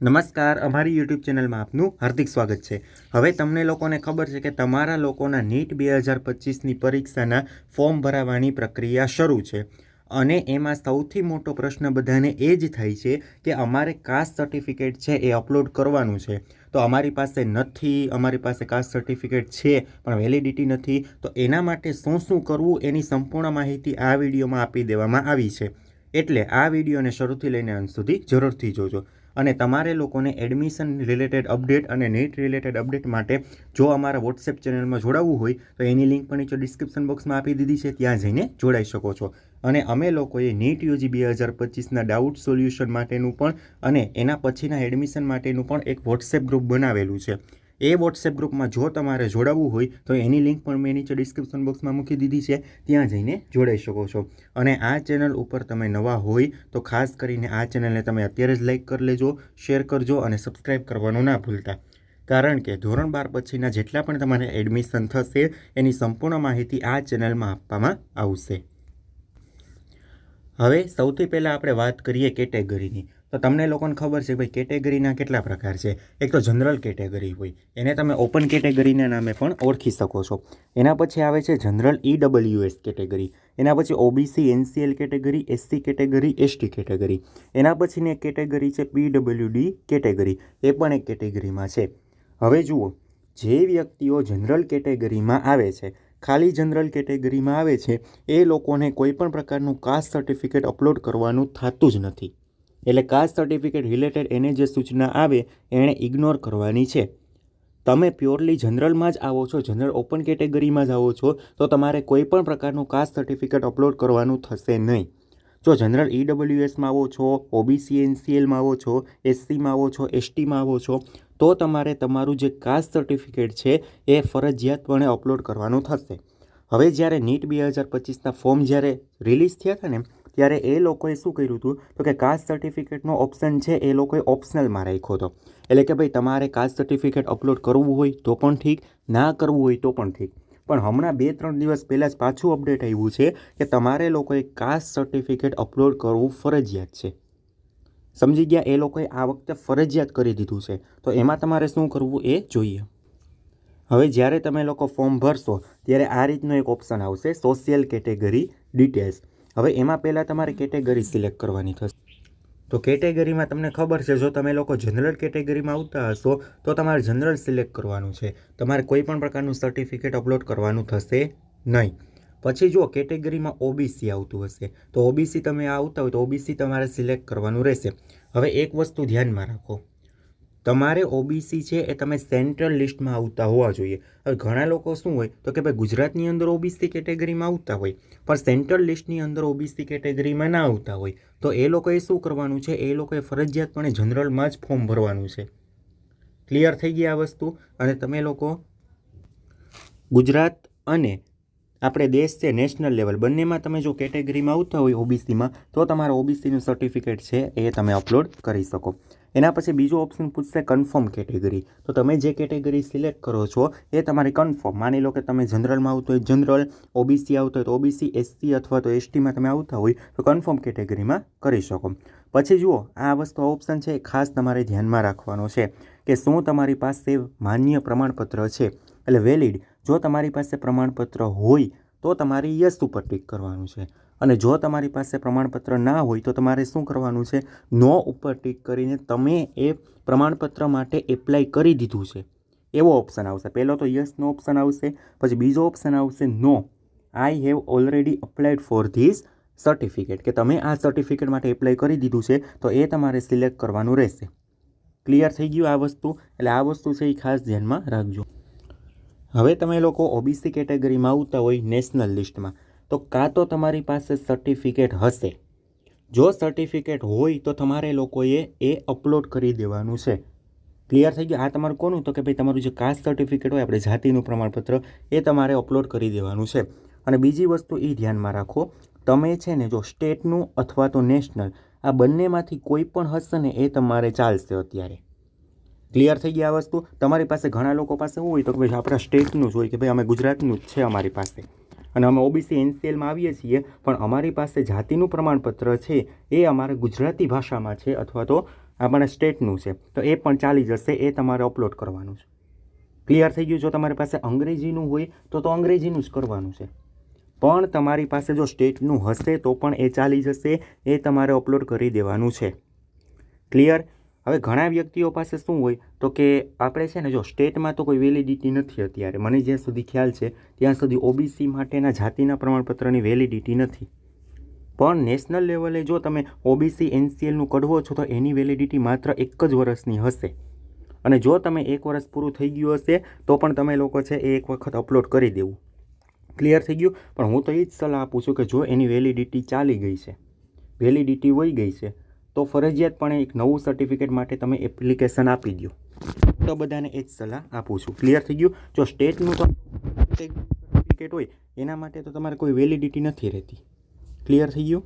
નમસ્કાર, અમારી યુટ્યુબ ચેનલમાં આપનું હાર્દિક સ્વાગત છે. હવે તમને લોકોને ખબર છે કે તમારા લોકોના નીટ બે હજાર પચીસની પરીક્ષાના ફોર્મ ભરાવાની પ્રક્રિયા શરૂ છે. અને એમાં સૌથી મોટો પ્રશ્ન બધાને એ જ થાય છે કે અમારે કાસ્ટ સર્ટિફિકેટ છે એ અપલોડ કરવાનું છે. તો અમારી પાસે નથી, અમારી પાસે કાસ્ટ સર્ટિફિકેટ છે, પણ વેલિડિટી નથી. તો એના માટે શું શું કરવું એની સંપૂર્ણ માહિતી આ વિડીયોમાં આપી દેવામાં આવી છે. એટલે આ વિડીયોને શરૂથી લઈને અંત સુધી જરૂરથી જોજો. અને તમારે લોકોને એડમિશન રિલેટેડ અપડેટ અને નીટ રિલેટેડ અપડેટ માટે જો અમારા વોટ્સએપ ચેનલમાં જોડાવવું હોય, તો એની લિંક પણ નીચે ડિસ્ક્રિપ્શન બોક્સમાં આપી દીધી છે, ત્યાં જઈને જોડાઈ શકો છો. અને અમે લોકોએ નીટ યુજી બે હજાર પચીસના ડાઉટ સોલ્યુશન માટેનું પણ અને એના પછીના એડમિશન માટેનું પણ એક વોટ્સએપ ગ્રુપ બનાવેલું છે. એ વોટ્સએપ ગ્રુપમાં જો તમારે જોડાવવું હોય, તો એની લિંક પણ મેં નીચે ડિસ્ક્રિપ્શન બોક્સમાં મૂકી દીધી છે. ત્યાં જઈને જોડાઈ શકો છો. અને આ ચેનલ ઉપર તમે નવા હોય, તો ખાસ કરીને આ ચેનલને તમે અત્યારે જ લાઈક કરી લેજો શેર કરજો અને સબસ્ક્રાઈબ કરવાનું ના ભૂલતા. કારણ કે ધોરણ બાર પછીના જેટલા પણ તમારે એડમિશન થશે, એની સંપૂર્ણ માહિતી આ ચેનલમાં આપવામાં આવશે. હવે સૌથી પહેલાં આપણે વાત કરીએ કેટેગરીની તો તમને લોકોને ખબર છે ભાઈ કેટેગરીના કેટલા પ્રકાર છે. એક તો જનરલ કેટેગરી હોય, એને તમે ઓપન કેટેગરીના નામે પણ ઓળખી શકો છો. એના પછી આવે છે જનરલ ઈ ડબલ્યુએસ કેટેગરી, એના પછી OBC, NCL category, SC category, ST category. એના પછીની એક કેટેગરી છે પીડબ્લ્યુડી કેટેગરી, એ પણ એક કેટેગરીમાં છે. હવે જુઓ, જે વ્યક્તિઓ જનરલ કેટેગરીમાં આવે છે, ખાલી જનરલ કેટેગરીમાં આવે છે, એ લોકોને કોઈ પણ પ્રકારનું કાસ્ટ સર્ટિફિકેટ અપલોડ કરવાનું થતું જ નથી. એટલે કાસ્ટ સર્ટિફિકેટ રિલેટેડ એને જે સૂચના આવે, એણે ઇગ્નોર કરવાની છે. તમે પ્યોરલી જનરલમાં જ આવો છો, જનરલ ઓપન કેટેગરીમાં જ આવો છો, તો તમારે કોઈ પણ પ્રકારનું કાસ્ટ સર્ટિફિકેટ અપલોડ કરવાનું થશે નહીં. જો જનરલ ઈડબ્લ્યુએસમાં આવો છો, ઓબીસી, એનસીએલમાં આવો છો, એસસીમાં આવો છો, એસટીમાં આવો છો, તો તમારે તમારું જે કાસ્ટ સર્ટિફિકેટ છે, એ ફરજિયાતપણે અપલોડ કરવાનું થશે. હવે જ્યારે નીટ બે હજાર પચીસના ફોર્મ જ્યારે રિલીઝ થયા હતા ને ત્યારે એ લોકોએ શું કર્યું હતું? તો કે કાસ્ટ સર્ટિફિકેટનો ઓપ્શન છે એ લોકોએ ઓપ્શનલમાં રાખ્યો હતો. એટલે કે ભાઈ તમારે કાસ્ટ સર્ટિફિકેટ અપલોડ કરવું હોય તો પણ ઠીક, ના કરવું હોય તો પણ ઠીક. પણ હમણાં બે ત્રણ દિવસ પહેલાં જ પાછું અપડેટ આવ્યું છે કે તમારે લોકોએ કાસ્ટ સર્ટિફિકેટ અપલોડ કરવું ફરજિયાત છે. સમજી ગયા? એ લોકોએ આ વખતે ફરજિયાત કરી દીધું છે. તો એમાં તમારે શું કરવું એ જોઈએ. હવે જ્યારે તમે લોકો ફોર્મ ભરશો, ત્યારે આ રીતનો એક ઓપ્શન આવશે સોશિયલ કેટેગરી ડિટેલ્સ હવે એમાં પહેલાં તમારે કેટેગરી સિલેક્ટ કરવાની થશે. તો કેટેગરીમાં તમને ખબર છે, જો તમે લોકો જનરલ કેટેગરીમાં આવતા હશો, તો તમારે જનરલ સિલેક્ટ કરવાનું છે. તમારે કોઈ પણ પ્રકારનું સર્ટિફિકેટ અપલોડ કરવાનું થશે નહીં. પછી જુઓ, કેટેગરીમાં ઓબીસી આવતું હશે. તો ઓબીસી તમે આવતા હોય તો ઓબીસી તમારે સિલેક્ટ કરવાનું રહેશે. હવે એક વસ્તુ ધ્યાનમાં રાખો. તમારે ઓબીસી છે એ તમે સેન્ટ્રલ લિસ્ટમાં આવતા હોવા જોઈએ. હવે ઘણા લોકો શું હોય, તો કે ભાઈ ગુજરાતની અંદર ઓબીસી કેટેગરીમાં આવતા હોય, પણ સેન્ટ્રલ લિસ્ટની અંદર ઓબીસી કેટેગરીમાં ના આવતા હોય, તો એ લોકોએ શું કરવાનું છે? એ લોકોએ ફરજિયાતપણે જનરલમાં જ ફોર્મ ભરવાનું છે. ક્લિયર થઈ ગઈ આ વસ્તુ? અને તમે લોકો ગુજરાત અને આપણે દેશ છે નેશનલ લેવલ, બંનેમાં તમે જો કેટેગરીમાં આવતા હોય ઓબીસીમાં તો તમારા ઓબીસીનું સર્ટિફિકેટ છે એ તમે અપલોડ કરી શકો. એના પછી બીજો ઓપ્શન પૂછશે કન્ફર્મ કેટેગરી તો તમે જે કેટેગરી સિલેક્ટ કરો છો, એ તમારી કન્ફર્મ માની લો કે તમે જનરલમાં આવતો હોય જનરલ ઓબીસી આવતો હોય, તો ઓબીસી એસસી અથવા તો એસટીમાં તમે આવતા હોય, તો કન્ફર્મ કેટેગરીમાં કરી શકો. પછી જુઓ, આ વસ્તુ ઓપ્શન છે એ ખાસ તમારે ધ્યાનમાં રાખવાનો છે કે શું તમારી પાસે માન્ય પ્રમાણપત્ર છે. એટલે વેલિડ જો તમારી પાસે પ્રમાણપત્ર હોય, તો તમારે યસ ઉપર ટિક કરવાનું છે. અને જો તમારી પાસે પ્રમાણપત્ર ના હોય તો તમારે શું કરવાનું છે? નો ઉપર ટીક કરીને તમે એ પ્રમાણપત્ર માટે એપ્લાય કરી દીધું છે. એવો ઓપ્શન આવશે. પહેલો તો યસનો ઓપ્શન આવશે, પછી બીજો ઓપ્શન આવશે no I have already applied for this certificate કે તમે આ સર્ટિફિકેટ માટે એપ્લાય કરી દીધું છે, તો એ તમારે સિલેક્ટ કરવાનું રહેશે. ક્લિયર થઈ ગયું આ વસ્તુ? એટલે આ વસ્તુ છે એ ખાસ ધ્યાનમાં રાખજો. હવે તમે લોકો ઓબીસી કેટેગરીમાં આવતા હોય નેશનલ લિસ્ટમાં તો કાં તો તમારી પાસે સર્ટિફિકેટ હશે. જો સર્ટિફિકેટ હોય તો તમારે લોકોએ એ અપલોડ કરી દેવાનું છે. ક્લિયર થઈ ગયું? આ તમારું કોનું? તો કે ભાઈ તમારું જે કાસ્ટ સર્ટિફિકેટ હોય, આપણે જાતિનું પ્રમાણપત્ર, એ તમારે અપલોડ કરી દેવાનું છે. અને બીજી વસ્તુ એ ધ્યાનમાં રાખો, તમે છે ને જો સ્ટેટનું અથવા તો નેશનલ આ બંનેમાંથી કોઈ પણ હશે ને એ તમારે ચાલશે અત્યારે. ક્લિયર થઈ ગયા આ વસ્તુ? તમારી પાસે ઘણા લોકો પાસે હોય તો કે ભાઈ આપણા સ્ટેટનું જ હોય કે ભાઈ અમે ગુજરાતનું જ છે અમારી પાસે. અને અમે ઓબીસી એનસીએલમાં આવીએ છીએ, પણ અમારી પાસે જાતિનું પ્રમાણપત્ર છે, એ અમારે ગુજરાતી ભાષામાં છે અથવા તો આપણે સ્ટેટનું છે. તો એ પણ ચાલી જશે, એ તમારે અપલોડ કરવાનું છે. ક્લિયર થઈ ગયું? જો તમારી પાસે અંગ્રેજીનું હોય, તો તો અંગ્રેજીનું જ કરવાનું છે. પણ તમારી પાસે જો સ્ટેટનું હશે, તો પણ એ ચાલી જશે, એ તમારે અપલોડ કરી દેવાનું છે. ક્લિયર હવે ઘણા વ્યક્તિઓ પાસે શું હોય તો કે આપણે છે ને જો સ્ટેટમાં તો કોઈ વેલિડિટી નથી અત્યારે. મને જ્યાં સુધી ખ્યાલ છે, ત્યાં સુધી ઓબીસી માટેના જાતિના પ્રમાણપત્રની વેલિડિટી નથી. પણ નેશનલ લેવલે જો તમે ઓબીસી એનસીએલનું કઢવો છો તો એની વેલિડિટી માત્ર એક જ વર્ષની હશે. અને જો તમે એક વર્ષ પૂરું થઈ ગયું હશે, તો પણ તમે લોકો છે એ એક વખત અપલોડ કરી દેવું. ક્લિયર થઈ ગયું? પણ હું તો એ જ સલાહ આપું છું કે જો એની વેલિડિટી ચાલી ગઈ છે, વેલિડિટી વહી ગઈ છે તો ફરજિયાતપણે એક નવું સર્ટિફિકેટ માટે તમે એપ્લિકેશન આપી દો તો બધાને એ જ સલાહ આપું છું. ક્લિયર થઈ ગયું? જો સ્ટેટનું તો સર્ટિફિકેટ હોય, એના માટે તો તમારે કોઈ વેલિડિટી નથી રહેતી. ક્લિયર થઈ ગયું?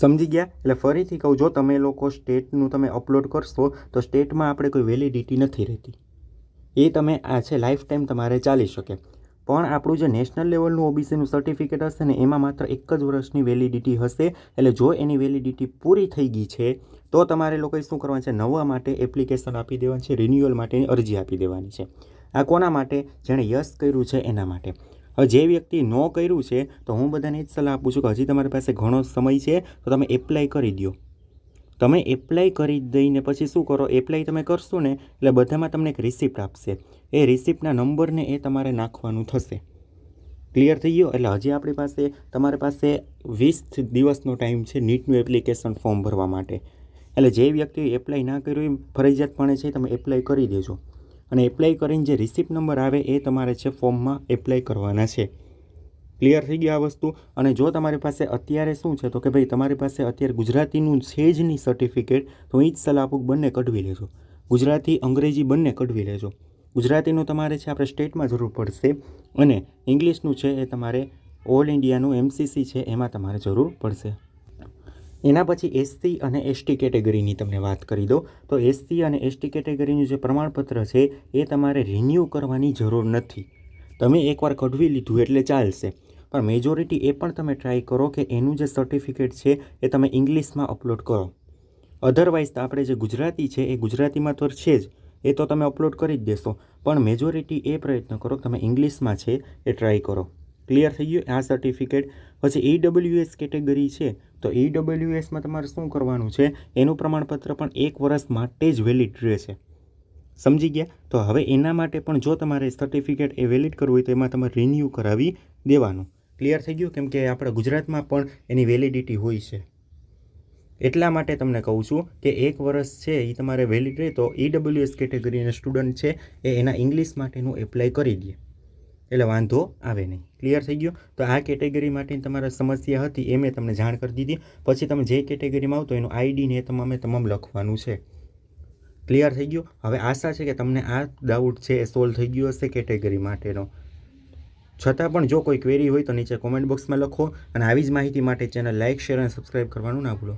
સમજી ગયા? એટલે ફરીથી કહું, જો તમે લોકો સ્ટેટનું તમે અપલોડ કરશો, તો સ્ટેટમાં આપણે કોઈ વેલિડિટી નથી રહેતી. એ તમે આ છે લાઈફ ટાઈમ તમારે ચાલી શકે. પણ આપણું જે નેશનલ લેવલનું ઓબીસીનું સર્ટિફિકેટ હશે ને, એમાં માત્ર એક જ વર્ષની વેલિડિટી હશે. એટલે જો એની વેલિડિટી પૂરી થઈ ગઈ છે, તો તમારે લોકોએ શું કરવાનું છે? નવા માટે એપ્લિકેશન આપી દેવાની છે રિન્યુઅલ માટેની અરજી આપી દેવાની છે. આ કોના માટે? જેણે યસ કર્યું છે એના માટે. હવે જે વ્યક્તિ નો કર્યું છે, તો હું બધાને એ જ સલાહ આપું છું કે હજી તમારી પાસે ઘણો સમય છે, તો તમે એપ્લાય કરી દો તમે એપ્લાય કરી દઈને પછી શું કરો? એપ્લાય તમે કરશો ને, એટલે બધામાં તમને એક રિસિપ્ટ આપશે. એ રિસિપ્ટના નંબરને એ તમારે નાખવાનું થશે. ક્લિયર થઈ ગયો? એટલે હજી આપણી પાસે, તમારી પાસે વીસ દિવસનો ટાઈમ છે નીટનું એપ્લિકેશન ફોર્મ ભરવા માટે. એટલે જે વ્યક્તિએ એપ્લાય ના કર્યું એ ફરજિયાતપણે છે તમે એપ્લાય કરી દેજો. અને એપ્લાય કરીને જે રિસિપ્ટ નંબર આવે એ તમારે છે ફોર્મમાં એપ્લાય કરવાના છે. ક્લિયર થઈ ગઈ આ વસ્તુ? અને જો તમારી પાસે અત્યારે શું છે, તો કે ભાઈ તમારી પાસે અત્યારે ગુજરાતીનું છે જ નહીં સર્ટિફિકેટ તો એ જ સલાહ બંને કઢવી લેજો. ગુજરાતી, અંગ્રેજી બંને કઢવી લેજો. ગુજરાતીનું તમારે છે, આપણે સ્ટેટમાં જરૂર પડશે અને ઇંગ્લિશનું છે એ તમારે ઓલ ઇન્ડિયાનું એમસીસી છે એમાં તમારે જરૂર પડશે. એના પછી એસસી અને એસટી કેટેગરીની તમને વાત કરી દો તો એસસી અને એસટી કેટેગરીનું જે પ્રમાણપત્ર છે એ તમારે રિન્યૂ કરવાની જરૂર નથી. તમે એકવાર કઢવી લીધું એટલે ચાલશે. પણ મેજોરિટી એ પણ તમે ટ્રાય કરો કે એનું જે સર્ટિફિકેટ છે એ તમે ઇંગ્લિશમાં અપલોડ કરો. અધરવાઇઝ આપણે જે ગુજરાતી છે એ ગુજરાતીમાં તો છે જ. એ તો તમે અપલોડ કરી જ દેશો. પણ મેજોરિટી એ પ્રયત્ન કરો તમે ઇંગ્લિશમાં છે એ ટ્રાય કરો. ક્લિયર થઈ ગયું? આ સર્ટિફિકેટ પછી ઈડબ્લ્યુએસ કેટેગરી છે, તો ઈડબ્લ્યુએસમાં તમારે શું કરવાનું છે? એનું પ્રમાણપત્ર પણ એક વર્ષ માટે જ વેલિડ રહેશે સમજી ગયા? તો હવે એના માટે પણ જો તમારે સર્ટિફિકેટ એ વેલિડ કરવું હોય તો એમાં તમારે રિન્યૂ કરાવી દેવાનું. ક્લિયર થઈ ગયું? કેમ કે આપણા ગુજરાતમાં પણ એની વેલિડિટી હોય છે. એટલા માટે તમને કહું છું કે એક વર્ષ છે એ તમારે વેલિડ રહે તો ઈડબ્લ્યુએસ કેટેગરીના સ્ટુડન્ટ છે એ એના ઇંગ્લિશ માટેનું એપ્લાય કરી દે. એટલે વાંધો આવે નહીં. ક્લિયર થઈ ગયો? તો આ કેટેગરી માટેની તમારે સમસ્યા હતી એ મેં તમને જાણ કરી દીધી. પછી તમે જે કેટેગરીમાં આવતો એનું આઈડી ને એ તમામે તમામ લખવાનું છે. ક્લિયર થઈ ગયું? હવે આશા છે કે તમને આ ડાઉટ છે એ સોલ્વ થઈ ગયો હશે કેટેગરી માટેનો. છતાં પણ જો કોઈ ક્વેરી હોય તો નીચે કોમેન્ટ બોક્સમાં લખો અને આવી જ માહિતી માટે ચેનલ લાઇક શેર અને સબસ્ક્રાઈબ કરવાનું ના ભૂલો.